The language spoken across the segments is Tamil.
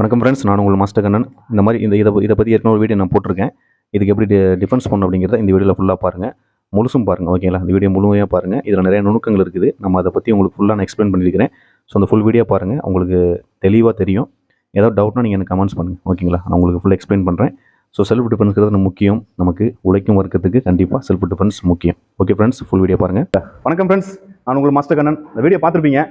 வணக்கம் ஃப்ரெண்ட்ஸ் நான் உங்கள் மாஸ்டர் கண்ணன். இந்த மாதிரி இந்த இதை இதை பற்றி ஏற்கனவே ஒரு வீடியோ நான் போட்டிருக்கேன். இதுக்கு எப்படி டிஃபென்ஸ் பண்ணணும் அப்படிங்கிறத இந்த வீடியோவில் ஃபுல்லாக பாருங்கள் முழுசும் பாருங்கள் ஓகேங்களா இந்த வீடியோ முழுமையாக பாருங்கள் இதில் நிறைய நுணுக்கங்கள் இருக்குது. நம்ம அதை பற்றி உங்களுக்கு ஃபுல்லாக நான் எக்ஸ்பிளைன் பண்ணியிருக்கிறேன். ஸோ அந்த ஃபுல் வீடியோ பாருங்கள் உங்களுக்கு தெளிவாக தெரியும். ஏதாவது டவுட்னா நீங்கள் எனக்கு கமெண்ட்ஸ் பண்ணுங்கள் ஓகேங்களா நான் உங்களுக்கு ஃபுல்லாக எக்ஸ்பிளைன் பண்ணுறேன் ஸோ செல்ஃப் டிஃபென்ஸ்ங்கிறது முக்கியம். நமக்கு உழைக்கும் வர்க்கத்துக்கு கண்டிப்பாக செல்ஃப் டிஃபென்ஸ் முக்கியம். ஓகே ஃப்ரெண்ட்ஸ் ஃபுல் வீடியோ பாருங்கள் வணக்கம் ஃப்ரெண்ட்ஸ் நான் உங்கள் மாஸ்டர் கண்ணன். இந்த வீடியோ பார்த்துருப்பீங்க.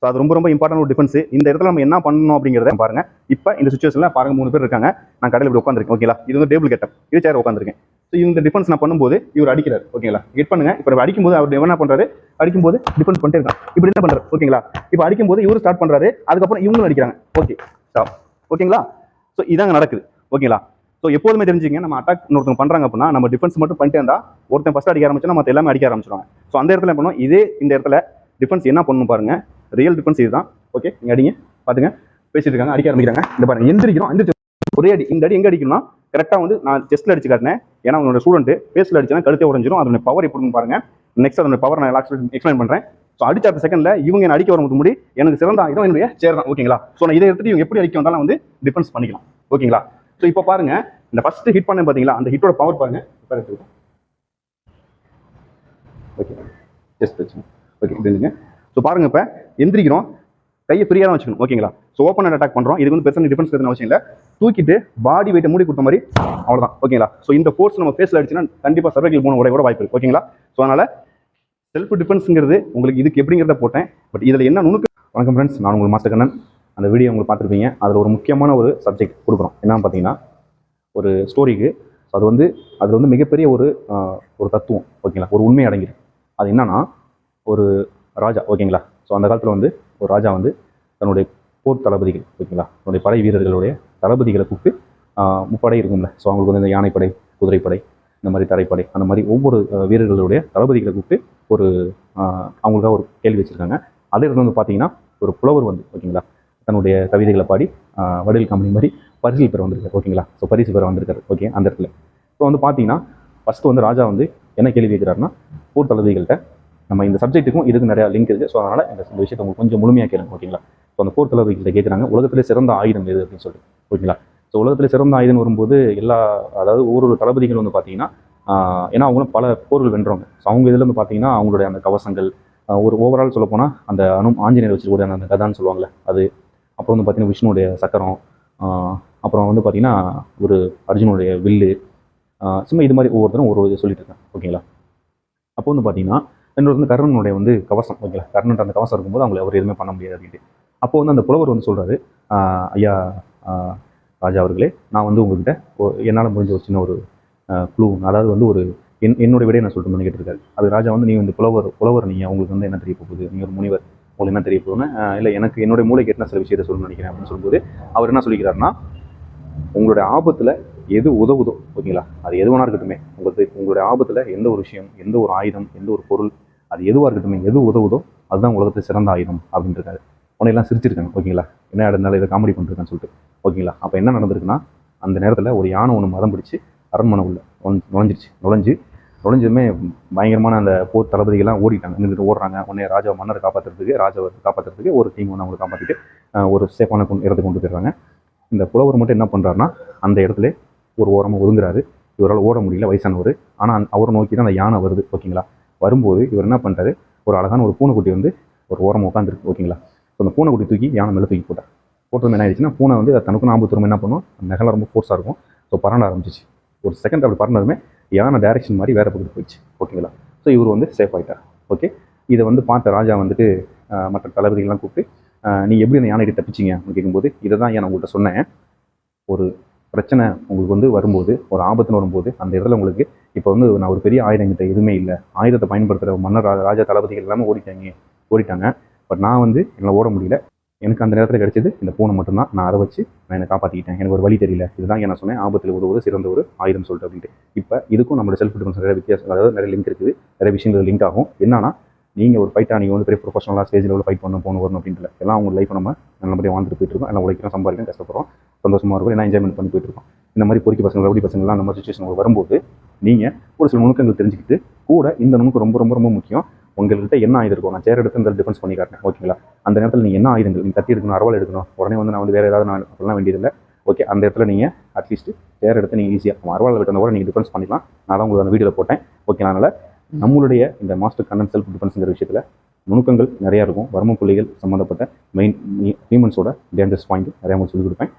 ஸோ அது ரொம்ப ரொம்ப இம்பார்ட்டன்ட் ஒரு டிஃபென்ஸ் இந்த இடத்துல நம்ம என்ன பண்ணணும் அப்படிங்கிறத பாருங்க. இப்போ இந்த சுச்சுவேஷனில் பாருங்க மூணு பேர் இருக்காங்க. நான் கடையில் இப்படி உட்காந்துருக்கேன் ஓகேங்களா இது வந்து டேபிள் கெட்டப் இது சேர் உட்காந்துருக்கேன் ஸோ இந்த டிஃபென்ஸ் நான் பண்ணும்போது இவர் அடிக்கிறார் ஓகேங்களா கெட் பண்ணுங்க. இப்போ அடிக்கும்போது அவர் என்ன பண்ணுறாரு அடிக்கும்போது டிஃபென்ஸ் பண்ணிட்டு இருக்கான். இப்படி என்ன பண்ணுறாரு ஓகேங்களா இப்போ அடிக்கும்போது இவர் ஸ்டார்ட் பண்றாரு. அதுக்கப்புறம் இவங்களும் அடிக்கிறாங்க. ஓகே ஸ்டாப் ஓகேங்களா ஸோ இதாங்க நடக்குது ஓகேங்களா ஸோ எப்போதுமே தெரிஞ்சுங்க நம்ம அட்டாக் இன்னொருத்தவங்க பண்றாங்க அப்படின்னா நம்ம டிஃபென்ஸ் மட்டும் பண்ணிட்டே இருந்தா ஒருத்தன் ஃபஸ்ட் அடிக்க ஆரம்பிச்சா மற்ற எல்லாமே அடிக்க ஆரம்பிச்சிருவாங்க. ஸோ அந்த இடத்துல என்ன பண்ணுவோம்? இதே இந்த இடத்துல டிஃபென்ஸ் என்ன பண்ணணும் பாருங்க. ரியல் டிஃபரன்ஸ் இதுதான். ஓகே நீங்க அடிங்க பாத்துங்க. பேசிட்டு இருக்காங்க அடிக்க ஆரம்பிக்கிறாங்க. இந்த பாருங்க எந்திரிக்கிறோம் எந்திரிச்சு ஒரே அடி இந்த அடி எங்க அடிக்கணும்னா கரெக்டா வந்து நான் செஸ்ட்ல அடிச்சு காட்டினேன். ஏன்னா உங்களோட ஸ்டூடெண்ட் பேஸ்ல அடிச்சா கழுத்தே உடஞ்சிரும். அதோட பவர் எப்படின்னு பாருங்க. நெக்ஸ்ட் அதோட பவர் நான் எக்ஸ்பிளைன் பண்றேன். ஸோ அடிச்ச அடுத்த செகண்ட்ல இவங்க என்ன அடிக்க வரும்போது முடி எனக்கு சிறந்த ஆயுதம் என்னுடைய சேர் தான் ஓகேங்களா ஸோ நான் இதை எடுத்துட்டு இவங்க எப்படி அடிக்க வந்தாலும் வந்து டிஃபென்ஸ் பண்ணிக்கலாம் ஓகேங்களா ஸோ இப்போ பாருங்க இந்த ஃபர்ஸ்ட் ஹிட் பண்ண பாத்தீங்களா? அந்த ஹிட்டோட பவர் பாருங்க. ஓகே ஜஸ்ட் ஓகே இதுங்க ஸோ பாருங்க இப்போ எந்திரிக்கிறோம். கையை ஃப்ரீயாக தான் வச்சுக்கணும் ஓகேங்களா ஸோ ஓப்பன் அட்டாக் பண்ணுறோம் இதுக்கு வந்து பெருசாக டிஃபென்ஸ் எதுவும் அவசியம் இல்லை. தூக்கிட்டு பாடி வெயிட்டை மூடி கொடுத்த மாதிரி அவ்வளோதான் ஓகேங்களா ஸோ இந்த ஃபோர்ஸ் நம்ம ஃபேஸில் அடிச்சுன்னா கண்டிப்பாக சர்வைக்கல் போன உடைய கூட வாய்ப்பு இருக்கு. ஓகேங்களா ஸோ அதனால் செல்ஃப் டிஃபென்ஸுங்கிறது உங்களுக்கு இதுக்கு எப்படிங்கிறத போட்டேன். பட் இதில் என்ன நுணுக்கு வணக்கம் ஃப்ரெண்ட்ஸ் நான் உங்களுக்கு மாஸ்டர் கண்ணன். அந்த வீடியோ உங்களுக்கு பார்த்துருப்பீங்க. அதில் ஒரு முக்கியமான ஒரு சப்ஜெக்ட் கொடுக்குறோம். என்னன்னு பார்த்தீங்கன்னா ஒரு ஸ்டோரிக்கு ஸோ அது வந்து அது வந்து மிகப்பெரிய ஒரு ஒரு தத்துவம். ஓகேங்களா ஒரு உண்மை அடங்கிடும் அது என்னன்னா ஒரு ராஜா. ஓகேங்களா ஸோ அந்த காலத்தில் வந்து ஒரு ராஜா வந்து தன்னுடைய போர் தளபதிகள் ஓகேங்களா? தன்னுடைய படை வீரர்களுடைய தளபதிகளை கூப்பிட்டு முப்படை இருக்கும்ல. ஸோ அவங்களுக்கு வந்து இந்த யானைப்படை குதிரைப்படை இந்த மாதிரி தரைப்படை அந்த மாதிரி ஒவ்வொரு வீரர்களுடைய தளபதிகளை கூப்பிட்டு ஒரு அவங்களுக்காக ஒரு கேள்வி வச்சுருக்காங்க. அதே இடத்துல வந்து பார்த்தீங்கன்னா ஒரு புலவர் வந்து ஓகேங்களா? தன்னுடைய கவிதைகளை பாடி வடிவில் கம்பெனி மாதிரி பரிசு பெற வந்திருக்காரு ஓகேங்களா? ஸோ பரிசு பெற வந்திருக்காரு ஓகே அந்த இடத்துல. ஸோ வந்து பார்த்தீங்கன்னா ஃபஸ்ட்டு வந்து ராஜா வந்து என்ன கேள்வி கேட்குறாருன்னா போர் தளபதிகள்கிட்ட நம்ம இந்த சப்ஜெக்ட்டுக்கும் இதுக்கு நிறையா லிங்க் இருக்குது ஸோ அதனால் இந்த இந்த விஷயத்தை உங்களுக்கு கொஞ்சம் முழுமையாக கேளுங்க ஓகேங்களா ஸோ அந்த போர் தளபதிகள்கிட்ட கேட்குறாங்க உலகத்திலே சிறந்த ஆயுதம் எது அப்படின்னு சொல்லிட்டு ஓகேங்களா ஸோ உலகத்தில் சிறந்த ஆயுதம் வரும்போது எல்லா அதாவது ஒவ்வொரு தளபதிகள் வந்து பார்த்தீங்கன்னா ஏன்னா அவங்களும் பல போர்கள் வென்றவங்க. ஸோ அவங்க இதில் வந்து பார்த்தீங்கன்னா அவங்களுடைய அந்த கவசங்கள் ஒரு ஓவரால் சொல்ல போனால் அந்த அணு ஆஞ்சநேயர் வச்சுக்கூடிய அந்த கதான்னு சொல்லுவாங்கள்ல அது. அப்புறம் வந்து பார்த்தீங்கன்னா விஷ்ணுடைய சக்கரம் அப்புறம் வந்து பார்த்தீங்கன்னா ஒரு அர்ஜுனுடைய வில்லு சும்மா இது மாதிரி ஒவ்வொருத்தரும் ஒரு இது சொல்லிட்டு இருக்கேன் ஓகேங்களா அப்போ வந்து பார்த்தீங்கன்னா இன்னொரு வந்து கர்ணனுடைய வந்து கவசம் ஓகேங்களா? கர்ணன் அந்த கவசம் இருக்கும்போது அவங்களை அவர் எதுவுமே பண்ண முடியாது அப்படின்ட்டு. அப்போ வந்து அந்த புலவர் வந்து சொல்கிறாரு ஐயா ராஜா அவர்களே நான் வந்து உங்ககிட்ட என்னால் முடிஞ்ச ஒரு சின்ன ஒரு குழு அதாவது வந்து ஒரு என் என்னோட விடையை நான் சொல்லிட்டு கேட்டிருக்காரு. அது ராஜா வந்து நீ வந்து புலவர் புலவர் நீங்கள் உங்களுக்கு வந்து என்ன தெரிய போகுது? நீ ஒரு முனிவர் உங்களுக்கு என்ன தெரிய போகுதுன்னு இல்லை எனக்கு என்னுடைய மூளை எத்தனை சில விஷயத்தை சொல்லணும்னு நினைக்கிறேன் அப்படின்னு சொல்லும்போது அவர் என்ன சொல்லிக்கிறாருன்னா உங்களுடைய ஆபத்தில் எது உதவுதோ ஓகேங்களா அது எதுவானா இருக்கட்டுமே. உங்களுக்கு உங்களுடைய ஆபத்தில் எந்த ஒரு விஷயம் எந்த ஒரு ஆயுதம் எந்த ஒரு பொருள் அது எதுவாக இருக்கட்டுமே எது உதவுதோ அதுதான் உலகத்தை சிறந்த ஆயுதம் அப்படின்ட்டு உன்னையெல்லாம் சிரிச்சிருக்காங்க ஓகேங்களா? என்ன இருந்தாலும் இதை காமெடி பண்ணிருக்கான்னு சொல்லிட்டு ஓகேங்களா? அப்போ என்ன நடந்திருக்குன்னா அந்த நேரத்தில் ஒரு யானை ஒன்று மதம் பிடிச்சி அரண்மனை உள்ள நுழைஞ்சிருச்சு. நுழைஞ்சு நுழைஞ்சதுமே பயங்கரமான அந்த போர் தளபதிகள்லாம் ஓடிட்டாங்க. நின்றுட்டு ஓடுறாங்க. உடனே ராஜா மன்னரை காப்பாற்றுறதுக்கு ராஜாவை காப்பாற்றுறதுக்கு ஒரு டீம் வந்து அவங்களை காப்பாற்றிட்டு ஒரு சேஃபான கொண்டு இடத்துக்கு கொண்டு போயிடுறாங்க. இந்த புலவர் மட்டும் என்ன பண்ணுறாருனா அந்த இடத்துல ஒரு ஓரமாக ஒதுங்குறாரு. இவரால் ஓட முடியல வயசானவர். ஆனால் அவரை நோக்கி தான் அந்த யானை வருது ஓகேங்களா? வரும்போது இவர் என்ன பண்ணுறாரு ஒரு அழகான ஒரு பூனைக்குட்டி வந்து ஒரு ஓரமாக உட்காந்துருக்கு ஓகேங்களா? ஸோ அந்த பூனைக்குட்டி தூக்கி யானை மேலே தூக்கி போட்டார். போட்டது என்ன ஆயிடுச்சுன்னா பூனை வந்து அது தனக்கும் ஆபத்து என்ன பண்ணும்? அந்த ரொம்ப ஃபோர்ஸாக இருக்கும். ஸோ பறந்த ஆரம்பிச்சிச்சு. ஒரு செகண்ட் அப்படி பறந்ததுமே யானை டைரக்ஷன் மாதிரி வேறு பக்கத்துக்கு போயிடுச்சு ஓகேங்களா? ஸோ இவர் வந்து சேஃப் ஆயிட்டார் ஓகே? இதை வந்து பார்த்த ராஜா வந்துட்டு மற்ற தளபதிகள்லாம் கூப்பிட்டு நீ எப்படி அந்த யானைகிட்ட தப்பிச்சிங்க? அப்படின்னு கேட்கும்போது இதை தான் ஏன் நான் உங்கள்கிட்ட சொன்னேன். ஒரு பிரச்சனை உங்களுக்கு வந்து வரும்போது ஒரு ஆபத்துன்னு வரும்போது அந்த இடத்துல உங்களுக்கு இப்போ வந்து நான் ஒரு பெரிய ஆயுதம் கிட்ட எதுவுமே இல்லை. ஆயுதத்தை பயன்படுத்துகிற மன்னர் ராஜா தளபதிகள் எல்லாமே ஓடிட்டாங்க ஓடிட்டாங்க. பட் நான் வந்து என்னால் ஓட முடியல. எனக்கு அந்த நேரத்தில் கிடைச்சது இந்த பூனை மட்டும்தான். நான் அதை வச்சு நான் என்னை காப்பாற்றிக்கிட்டேன் எனக்கு ஒரு வழி தெரியல. இதுதான் நான் சொன்னேன். ஆபத்தில் உதவுவது சிறந்த ஒரு ஆயுதம் சொல்லிட்டு அப்படின்ட்டு. இப்போ இதுக்கும் நம்மளோட செல்ஃப் டிஃபென்ஸ் நிறைய வித்தியாசம் அதாவது நிறைய லிங்க் இருக்குது. நிறைய விஷயங்கள் லிங்க் ஆகும். என்னன்னா நீங்கள் ஒரு ஃபைட்டாக நீங்கள் வந்து பெரிய ப்ரொஃபஷனலாக ஸ்டேஜில் உள்ள ஃபைட் பண்ண போகணும் வரணும் அப்படின்ட்டு இல்லை. எல்லாம் அவங்க லைஃப் நம்ம நல்லபடியாக வாழ்ந்துட்டு போயிட்டு இருக்கோம். எல்லாம் உழைக்கிறோம் சம்பாதிக்கிறோம் கஷ்டப்படுறோம் சந்தோஷமாக இருக்கும் எல்லாம் என்ஜாய்மெண்ட் பண்ணி போயிட்டு இருக்கோம். இந்த மாதிரி பொறுக்கி பசங்க ரவுடி பசங்கள்லாம் அந்த மாதிரி சுச்சுவேஷன் வரும்போது நீங்கள் ஒரு சில நுணுக்கங்கள் தெரிஞ்சுக்கிட்டு கூட இந்த நுணுக்கம் ரொம்ப ரொம்ப ரொம்ப முக்கியம். உங்கள்கிட்ட என்ன ஆயுதம் இருக்கும் நான் சேர் எடுத்து இந்த டிஃபென்ஸ் பண்ணி காட்டினேன் ஓகேங்களா அந்த நேரத்தில் நீங்கள் என்ன ஆயுதங்கள்? நீங்கள் தட்டி எடுக்கணும் அரவால் எடுக்கணும். உடனே வந்து நான் வந்து வேறு ஏதாவது நான் சொல்ல வேண்டியதில்லை. ஓகே அந்த இடத்துல நீங்கள் அட்லீஸ்ட் சேர் எடுத்து நீங்கள் ஈஸியாக அரவால் விட்டு கூட நீங்கள் டிஃபென்ஸ் பண்ணிக்கலாம். நான் தான் உங்களுக்கு அந்த வீடியோவில் போட்டேன். ஓகே அதனால் நம்மளுடைய இந்த மாஸ்டர் கண்டன் செல்ஃப் டிஃபென்ஸுங்கிற விஷயத்தில் நுணுக்கங்கள் நிறையா இருக்கும். வர்ம புள்ளிகள் சம்மந்தப்பட்ட மெயின் ஹியூமன்ஸோட டேஞ்சர்ஸ் பாயிண்ட் நிறையா உங்களுக்கு சொல்லிக் கொடுப்பேன்.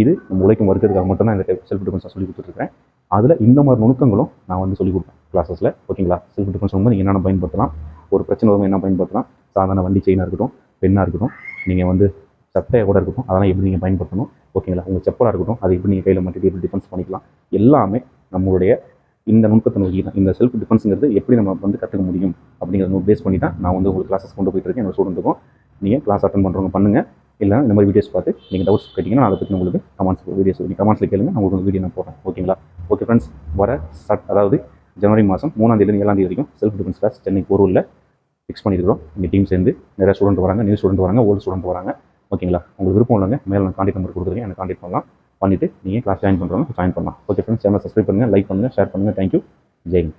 இது நம்ம உழைக்கும் வர்க்கத்துக்காக மட்டும்தான் இந்த செல்ஃப் டிஃபென்ஸாக சொல்லி கொடுத்துருக்கேன் அதில் இந்த மாதிரி நுணுக்கங்களும் நான் வந்து சொல்லிக் கொடுப்பேன் கிளாஸஸில் ஓகேங்களா செல்ஃப் டிஃபென்ஸ் வந்து நீங்கள் என்னென்ன பயன்படுத்தலாம்? ஒரு பிரச்சனை வரும் என்ன பயன்படுத்தலாம்? சாதாரண வண்டி செயினாக இருக்கட்டும் பெண்ணாக இருக்கட்டும் நீங்கள் வந்து சட்டையாக கூட இருக்கட்டும் அதெல்லாம் எப்படி நீங்கள் பயன்படுத்தணும்? ஓகேங்களா உங்கள் செப்பலாக இருக்கட்டும் அதை எப்படி நீங்கள் கையில் மாட்டிட்டு எப்படி டிஃபென்ஸ் பண்ணிக்கலாம்? எல்லாமே நம்மளுடைய இந்த நுணுக்கத்தை நோக்கி தான் இந்த செல்ஃப் டிஃபென்ஸுங்கிறது எப்படி நம்ம வந்து கற்றுக்க முடியும் அப்படிங்கிறத பேஸ் பண்ணி தான் நான் வந்து உங்களுக்கு கிளாஸஸ் கொண்டு போயிட்டு இருக்கேன். என்னோட ஸ்டூடெண்ட்டுக்கும் நீங்கள் கிளாஸ் அட்டன் பண்ணுறவங்க பண்ணுங்கள் இல்லை இந்த மாதிரி வீடியோஸ் பார்த்து நீங்கள் டவுட்ஸ் கேட்டிங்கன்னா நான் அதை பற்றி உங்களுக்கு கமெண்ட்ஸ் வீடியோஸ் நீங்கள் கமெண்ட்ஸில் கேளுங்க. நான் உங்களுக்கு வீடியோ நான் போடுறேன். ஓகேங்களா ஓகே ஃப்ரெண்ட்ஸ் வர சட் அதாவது ஜனவரி மாதம் மூணாம் தேதி ஏழாம் தேதி வரைக்கும் செல்ஃப் டிஃபென்ஸ் கிளாஸ் சென்னை பொருளில் ஃபிக்ஸ் பண்ணியிருக்கிறோம். எங்கள் டீம் சேர்ந்து நிறைய ஸ்டூடெண்ட் வராங்க நியூ ஸ்டூடெண்ட் வராங்க ஓல்டு ஸ்டூடெண்ட் வராங்க. ஓகேங்களா உங்களுக்கு விருப்பம் இல்லைங்க மேலே நான் கான்டாக்ட் நம்பர் கொடுக்குறேன். எனக்கு கான்டாக்ட் பண்ணலாம். பண்ணிவிட்டு நீங்கள் கிளாஸ் ஜாயின் பண்ணுறவங்க ஜாயின் பண்ணலாம். ஓகே ஃப்ரெண்ட்ஸ் சேனல் சப்ஸ்கிரைப் பண்ணுங்கள் லைக் பண்ணுங்கள் ஷேர் பண்ணுங்கள் தேங்க்யூ ஜெயின்